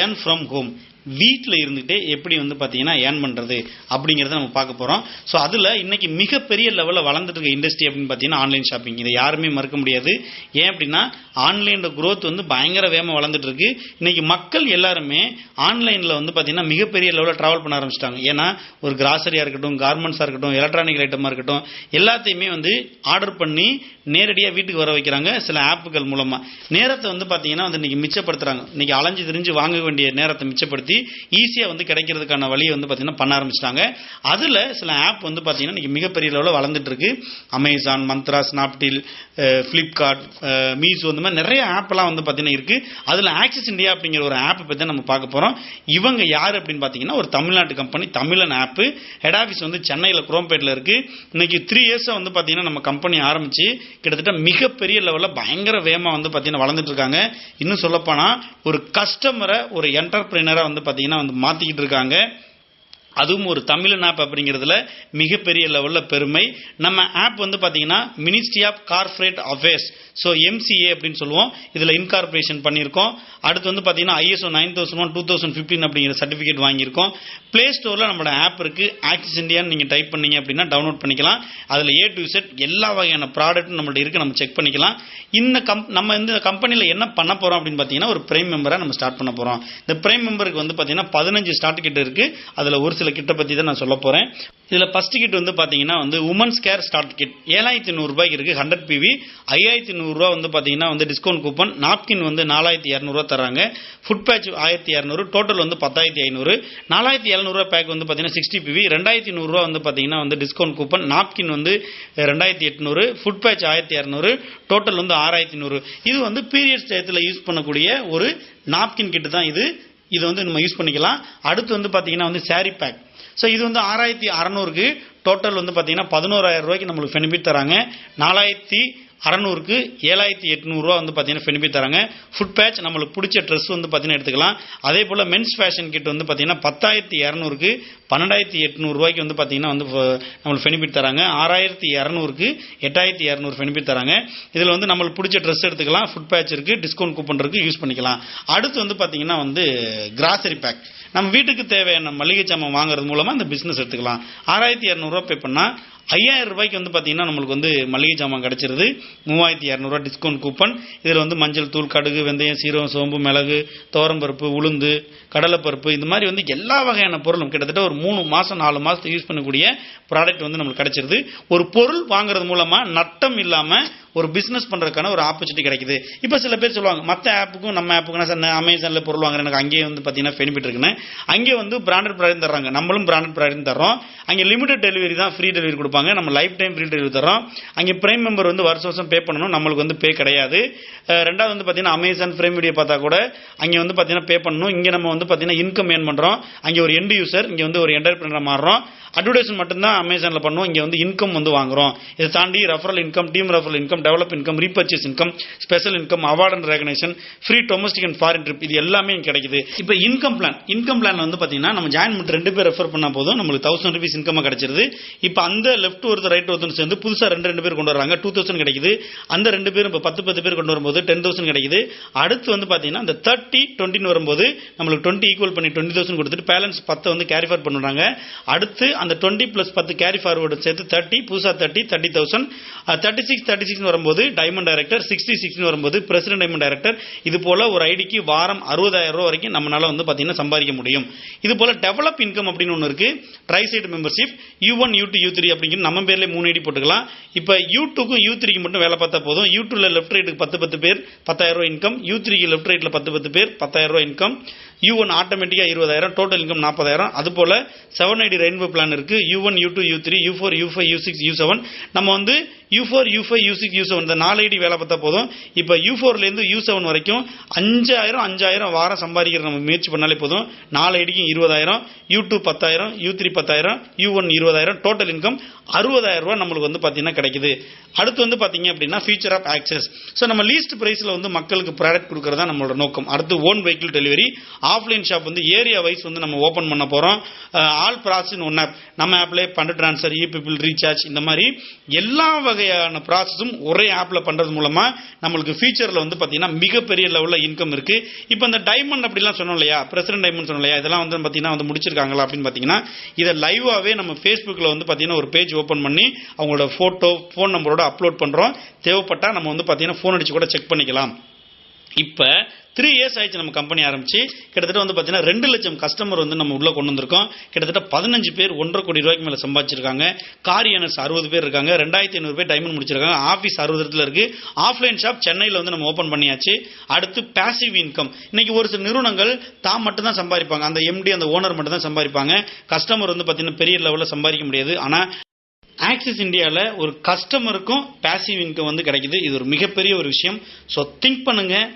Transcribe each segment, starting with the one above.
Earn from home வீட்டில் இருந்துகிட்டே எப்படி வந்து பார்த்தீங்கன்னா ஏர்ன் பண்ணுறது அப்படிங்கிறத நம்ம பார்க்க போகிறோம் ஸோ அதில் இன்னைக்கு மிகப்பெரிய லெவலில் வளர்ந்துட்டு இருக்க இண்டஸ்ட்ரி அப்படின்னு பார்த்தீங்கன்னா ஆன்லைன் ஷாப்பிங் இதை யாருமே மறுக்க முடியாது. ஏன் அப்படின்னா ஆன்லைனோட க்ரோத் வந்து பயங்கர வேகமாக வளர்ந்துட்டு இருக்கு. இன்னைக்கு மக்கள் எல்லாருமே ஆன்லைனில் வந்து பார்த்தீங்கன்னா மிகப்பெரிய லெவலில் ட்ராவல் பண்ண ஆரம்பிச்சிட்டாங்க. ஏன்னா ஒரு கிராசரியாக இருக்கட்டும் கார்மெண்ட்ஸாக இருக்கட்டும் எலக்ட்ரானிக் ஐட்டமாக இருக்கட்டும் எல்லாத்தையுமே வந்து ஆர்டர் பண்ணி நேரடியாக வீட்டுக்கு வர வைக்கிறாங்க சில ஆப்புகள் மூலமாக நேரத்தை வந்து பார்த்தீங்கன்னா வந்து இன்னைக்கு மிச்சப்படுத்துறாங்க. இன்னைக்கு அலைஞ்சு திரிஞ்சு வாங்க வேண்டிய நேரத்தை மிச்சப்படுத்தி ஈஸியாக வந்து கிடைக்கிறதுக்கான வழியை வந்து பார்த்தீங்கன்னா பண்ண ஆரம்பிச்சிட்டாங்க. அதில் சில ஆப் வந்து பார்த்தீங்கன்னா இன்னைக்கு மிகப்பெரிய லெவலில் வளர்ந்துட்டுருக்கு. Amazon Myntra Snapdeal Flipkart Meesho இந்த மாதிரி நிறைய ஆப்லாம் வந்து பார்த்தீங்கன்னா இருக்கு. அதில் ஆக்சிஸ் இந்தியா அப்படிங்கிற ஒரு ஆப்பை பற்றி தான் நம்ம பார்க்க போகிறோம் இவங்க யார் அப்படின்னு பார்த்தீங்கன்னா ஒரு தமிழ்நாட்டு கம்பெனி தமிழன் ஆப்பு ஹெட் ஆஃபீஸ் வந்து சென்னையில் குரோம்பேட்டில் இருக்கு. இன்னைக்கு த்ரீ இயர்ஸாக வந்து பார்த்தீங்கன்னா நம்ம கம்பெனி ஆரம்பித்து கிட்டத்தட்ட மிகப்பெரிய லெவலில் பயங்கர வேகமாக வந்து பார்த்தீங்கன்னா வளர்ந்துட்டு இருக்காங்க இன்னும் சொல்லப்போனால் ஒரு கஸ்டமரை ஒரு என்டர்பிரினராக வந்து பார்த்தீங்கன்னா வந்து மாற்றிக்கிட்டு இருக்காங்க. அதுவும் ஒரு தமிழன் ஆப் அப்படிங்கிறதுல மிகப்பெரிய லெவலில் பெருமை. நம்ம ஆப் வந்து பார்த்தீங்கன்னா ministry of corporate affairs so MCA அப்படின்னு சொல்லுவோம். இதில் இன்கார்பரேஷன் பண்ணியிருக்கோம். அடுத்து வந்து பார்த்தீங்கன்னா ISO nine thousand one two thousand fifteen அப்படிங்கிற சர்டிஃபிகேட் வாங்கியிருக்கோம். ப்ளே ஸ்டோரில் நம்மளோட ஆப் இருக்குது ஆக்சிஸ் இண்டியான்னு நீங்கள் டைப் பண்ணீங்க அப்படின்னா டவுன்லோட் பண்ணிக்கலாம். அதில் ஏ டு செட் எல்லா வகையான ப்ராடக்ட்டும் நம்மள்ட்ட இருக்குது நம்ம செக் பண்ணிக்கலாம். இந்த கம் நம்ம இந்த கம்பெனியில் என்ன பண்ண போகிறோம் அப்படின்னு பார்த்தீங்கன்னா ஒரு பிரைம் மெம்பராக நம்ம ஸ்டார்ட் பண்ண போகிறோம் இந்த பிரைம் மெம்பருக்கு வந்து பார்த்தீங்கன்னா பதினஞ்சு ஸ்டார்ட் கிட்ட இருக்குது அதில் ஒரு சில கிட்ட பற்றி தான் நான் சொல்ல போகிறேன் இதில் ஃபர்ஸ்ட் கிட் வந்து பார்த்தீங்கன்னா வந்து உமன்ஸ் கேர் ஸ்டார்ட் கிட் ஏழாயிரத்தி நூறுரூபாய்க்கு இருக்குது ஹண்ட்ரட் பிவி ஐயாயிரத்தி நூறுரூவா வந்து பார்த்தீங்கன்னா வந்து டிஸ்கவுண்ட் கூப்பன் நாப்கின் வந்து நாலாயிரத்தி இரநூறுவா தராங்க. ஃபுட் பேட்ச் ஆயிரத்தி இரநூறு டோட்டல் வந்து பத்தாயிரத்தி ஐநூறு. நாலாயிரத்தி எழுநூறுவா பேக் வந்து பார்த்தீங்கன்னா சிக்ஸ்டி பிவி ரெண்டாயிரத்தி நூறுரூவா வந்து பார்த்தீங்கன்னா வந்து டிஸ்கவுண்ட் கூப்பன் நாப்கின் வந்து ரெண்டாயிரத்தி எட்நூறு ஃபுட் பேட்ச் ஆயிரத்தி இரநூறு டோட்டல் வந்து ஆறாயிரத்தி நூறு இது வந்து பீரியட்ஸ் டயத்தில் யூஸ் பண்ணக்கூடிய ஒரு நாப்கின் கிட்டு தான் இது. இது வந்து நம்ம யூஸ் பண்ணிக்கலாம். அடுத்து வந்து பார்த்தீங்கன்னா வந்து சாரி பேக் ஸோ இது வந்து ஆறாயிரத்தி அறநூறுக்கு டோட்டல் வந்து பார்த்தீங்கன்னா பதினோராயிரம் ரூபாய்க்கு நம்மளுக்கு பெனிஃபிட் தராங்க. நாலாயிரத்தி அறநூறுக்கு ஏழாயிரத்தி எட்நூறுரூவா வந்து பார்த்தீங்கன்னா பெனிஃபிட் தராங்க. ஃபுட் பேட்ச் நம்மளுக்கு பிடிச்ச ட்ரெஸ் வந்து பார்த்தீங்கன்னா எடுத்துக்கலாம். அதே போல் மென்ஸ் ஃபேஷன் கிட் வந்து பார்த்தீங்கன்னா பத்தாயிரத்தி இரநூறுக்கு பன்னெண்டாயிரத்தி எட்நூறுரூவாய்க்கு வந்து பார்த்தீங்கன்னா வந்து நம்மளுக்கு பெனிஃபிட் தராங்க. ஆறாயிரத்தி இரநூறுக்கு எட்டாயிரத்தி இரநூறு பெனிஃபிட் தராங்க. இதில் வந்து நம்மளுக்கு பிடிச்ச ட்ரெஸ் எடுத்துக்கலாம். ஃபுட் பேட்ச் இருக்குது டிஸ்கவுண்ட் கூப்பன் இருக்குது யூஸ் பண்ணிக்கலாம். அடுத்து வந்து பார்த்தீங்கன்னா வந்து கிராசரி பேக் நம்ம வீட்டுக்கு தேவையான மளிகை சாமான் வாங்குறது மூலமாக இந்த பிஸ்னஸ் எடுத்துக்கலாம். ஆறாயிரத்தி இரநூறுவா பே பண்ணால் ஐயாயிரம் ரூபாய்க்கு வந்து பார்த்தீங்கன்னா நம்மளுக்கு வந்து மளிகை சாமான் கிடைச்சிருது. மூவாயிரத்தி இரநூறுவா டிஸ்கவுண்ட் கூப்பன் இதில் வந்து மஞ்சள் தூள் கடுகு வெந்தயம் சீரகம் சோம்பு மிளகு துவரம்பருப்பு உளுந்து கடலைப்பருப்பு இந்த மாதிரி வந்து எல்லா வகையான பொருளும் கிட்டத்தட்ட ஒரு மூணு மாதம் நாலு மாதத்துக்கு யூஸ் பண்ணக்கூடிய ப்ராடக்ட் வந்து நம்மளுக்கு கிடைச்சிருது. ஒரு பொருள் வாங்குறது மூலமாக நட்டம் இல்லாமல் ஒரு பிஸ்னஸ் பண்ணுறதுக்கான ஒரு ஆப்பர்ச்சுனிட்டி கிடைக்குது. இப்போ சில பேர் சொல்லுவாங்க மற்ற ஆப்புக்கும் நம்ம ஆப்புக்கும் நான் அமேசானில் பொருள் வாங்குறேன் எனக்கு அங்கேயே வந்து பார்த்தீங்கன்னா பெனிஃபிட் இருக்குன்னு. அங்கே வந்து பிராண்டட் ப்ராடக்ட் தர்றாங்க. நம்மளும் பிராண்டட் ப்ராடக்ட் தர்றோம். அங்கே லிமிடெட் டெலிவரி தான் ஃப்ரீ டெலிவரி கொடுப்பாங்க. நம்ம லைஃப் டைம் ஃப்ரீ டெலிவரி தரோம் அங்கே பிரைம் மெம்பர் வந்து வருஷம் வருஷம் பே பண்ணணும். நம்மளுக்கு வந்து பே கிடையாது. ரெண்டாவது வந்து பார்த்தீங்கன்னா அமேசான் ஃப்ரேம் வீடியோ பார்த்தா கூட அங்கே வந்து பார்த்தீங்கன்னா பே பண்ணணும். இங்கே நம்ம வந்து பார்த்தீங்கன்னா இன்கம் ஏர்ன் பண்ணுறோம் அங்கே ஒரு எண்டு யூசர் இங்கே வந்து ஒரு என்டர்பிரினர் மாறுறோம். அட்வர்டைஸ்மெண்ட் மட்டும்தான் அமேசானில் பண்ணுவோம். இங்கே வந்து இன்கம் வந்து வாங்குறோம். இதை தாண்டி referral income team referral income develop income repurchase income special income award and recognition free domestic and foreign trip இது எல்லாமே கிடைக்குது. இப்போ இன்கம் பிளான் இன்கம் பிளான் வந்து பார்த்தீங்கன்னா நம்ம ஜாயின் பண்ணிட்டு ரெண்டு பேர் ரெஃபர் பண்ணால் போதும் நம்மளுக்கு தௌசண்ட் ருபீஸ் இன்கம் கிடைச்சிருது. இப்போ அந்த லெஃப்ட் ஒருத்தர் ரைட் ஒருத்தர் சேர்ந்து புதுசாக ரெண்டு ரெண்டு பேர் கொண்டு வராங்க டூ தௌசண்ட் கிடைக்குது. அந்த ரெண்டு பேரும் இப்போ பத்து பத்து பேர் கொண்டு வரும்போது டென் தௌசண்ட் கிடைக்குது. அடுத்து வந்து பார்த்தீங்கன்னா அந்த தேர்ட்டி டுவெண்ட்டின்னு வரும்போது நம்மளுக்கு டுவெண்ட்டி ஈக்குவல் பண்ணி டுவெண்ட்டி தௌசண்ட் கொடுத்துட்டு பேலன்ஸ் பத்தை வந்து கேரி ஃபார் பண்ணுறாங்க. அடுத்து அந்த டுவெண்ட்டி ப்ளஸ் பத்து கேரி ஃபார்வர்டு சேர்த்து தேர்ட்டி புதுசாக thirty thirty thousand thirty six thirty six வரும்போது டைமண்ட் டைரக்டர் சிக்ஸ்டி சிக்ஸ்னு வரும்போது பிரசிடென்ட் டைமண்ட் டைரக்டர் இது போல ஒரு ஐடிக்கு வாரம் அறுபதாயிரம் ரூபா வரைக்கும் நம்மளால வந்து பார்த்தீங்கன்னா சம்பாதிக்க முடியும். இது போல டெவலப் இன்கம் அப்படின்னு ஒன்று இருக்கு. Triside membership U one U two U three அப்படிங்கிற நம்ம பேர்ல மூணு ஐடி போட்டுக்கலாம். இப்போ யூ டூக்கும் யூ த்ரீக்கு மட்டும் வேலை பார்த்தா போதும். யூ டூல லெஃப்ட் ரைட்டுக்கு பத்து பத்து பேர் பத்தாயிரம் ரூபா இன்கம் யூ த்ரீக்கு லெஃப்ட் ரைட்டில் பத்து பத்து பேர் பத்தாயிரம் ரூபாய் இன்கம் யூ ஒன் ஆட்டோமேட்டிக்காக இருபதாயிரம் டோட்டல் இன்கம் நாற்பதாயிரம் அது போல் செவன் ஐடி ரெயின்போ பிளான் இருக்குது U one U two U three U four U five U six U seven நம்ம வந்து U four U five U six U seven இந்த நாலு ஐடி வேலை பார்த்தா போதும். இப்போ யூ ஃபோர்லேருந்து யூ செவன் வரைக்கும் அஞ்சாயிரம் அஞ்சாயிரம் வாரம் சம்பாதிக்கிற நம்ம முயற்சி பண்ணாலே போதும். நாலு ஐடிக்கும் இருபதாயிரம் யூ டூ பத்தாயிரம் யூ த்ரீ பத்தாயிரம் யூ ஒன் இருபதாயிரம் டோட்டல் இன்கம் அறுபதாயிரம் ரூபாய் நம்மளுக்கு வந்து பார்த்தீங்கன்னா கிடைக்குது. அடுத்து வந்து பார்த்தீங்க அப்படின்னா ஃபியூச்சர் ஆஃப் ஆக்சஸ் ஸோ நம்ம லீஸ்ட் ப்ரைஸில் வந்து மக்களுக்கு ப்ராடக்ட் கொடுக்கறதா நம்மளோட நோக்கம். அடுத்து own vehicle delivery offline shop வந்து ஏரியா வைஸ் வந்து நம்ம ஓப்பன் பண்ண போகிறோம் ஆல் ப்ராசஸ் ஒன் ஆப் நம்ம ஆப்லேயே பண்ட் ட்ரான்ஸ்ஃபர் இ ரீசார்ஜ் இந்த மாதிரி எல்லா வகையான ப்ராசஸும் ஒரே ஆப்பில் பண்ணுறது மூலமாக நம்மளுக்கு ஃபியூச்சரில் வந்து பார்த்தீங்கன்னா மிகப்பெரிய லெவலில் இன்கம் இருக்குது இப்போ இந்த டைமண்ட் அப்படிலாம் சொன்னோம் இல்லையா? பிரசிடென்ட் டைமண்ட் சொன்னோம் இல்லையா? இதெல்லாம் வந்து பார்த்தீங்கன்னா வந்து முடிச்சிருக்காங்களா அப்படின்னு பார்த்தீங்கன்னா இதை லைவாகவே நம்ம ஃபேஸ்புக்கில் வந்து பார்த்தீங்கன்னா ஒரு பேஜ் ஓப்பன் பண்ணி அவங்களோட ஃபோட்டோ ஃபோன் நம்பரோட அப்லோட் பண்ணுறோம் தேவைப்பட்டால் நம்ம வந்து பார்த்தீங்கன்னா ஃபோன் அடிச்சு கூட செக் பண்ணிக்கலாம். இப்போ த்ரீ இயர்ஸ் ஆயிடுச்சு நம்ம கம்பெனி ஆரம்பிச்சு. கிட்டத்தட்ட வந்து பார்த்தீங்கன்னா ரெண்டு லட்சம் கஸ்டமர் வந்து நம்ம உள்ளே கொண்டு வந்திருக்கோம். கிட்டத்தட்ட பதினஞ்சு பேர் ஒன்றரை கோடி ரூபாய்க்கு மேலே சம்பாதிச்சிருக்காங்க. கார் ஏனர்ஸ் அறுபது பேர் இருக்காங்க. ரெண்டாயிரத்தி ஐநூறு பேர் டைமண்ட் முடிச்சிருக்காங்க. ஆஃபீஸ் அறுபது இடத்துல இருக்குது ஆஃப்லைன் ஷாப் சென்னையில் வந்து நம்ம ஓப்பன் பண்ணியாச்சு. அடுத்து பேசிவ் இன்கம் இன்னைக்கு ஒரு சில நிறுவனங்கள் தான் மட்டும் தான் சம்பாதிப்பாங்க. அந்த எம்டி அந்த ஓனர் மட்டும் தான் சம்பாதிப்பாங்க. கஸ்டமர் வந்து பார்த்தீங்கன்னா பெரிய லெவலில் சம்பாதிக்க முடியாது. ஆனால் ஆக்சிஸ் இந்தியாவில் ஒரு கஸ்டமருக்கும் பேசிவ் இன்கம் வந்து கிடைக்குது. இது ஒரு மிகப்பெரிய ஒரு விஷயம். ஸோ திங்க் பண்ணுங்க.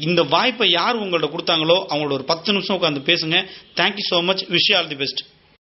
இந்த வாய்ப்பை யார் உங்கள்கிட்ட கொடுத்தாங்களோ அவங்களோட ஒரு பத்து நிமிஷம் உட்காந்து பேசுங்க. Thank you so much wish all the best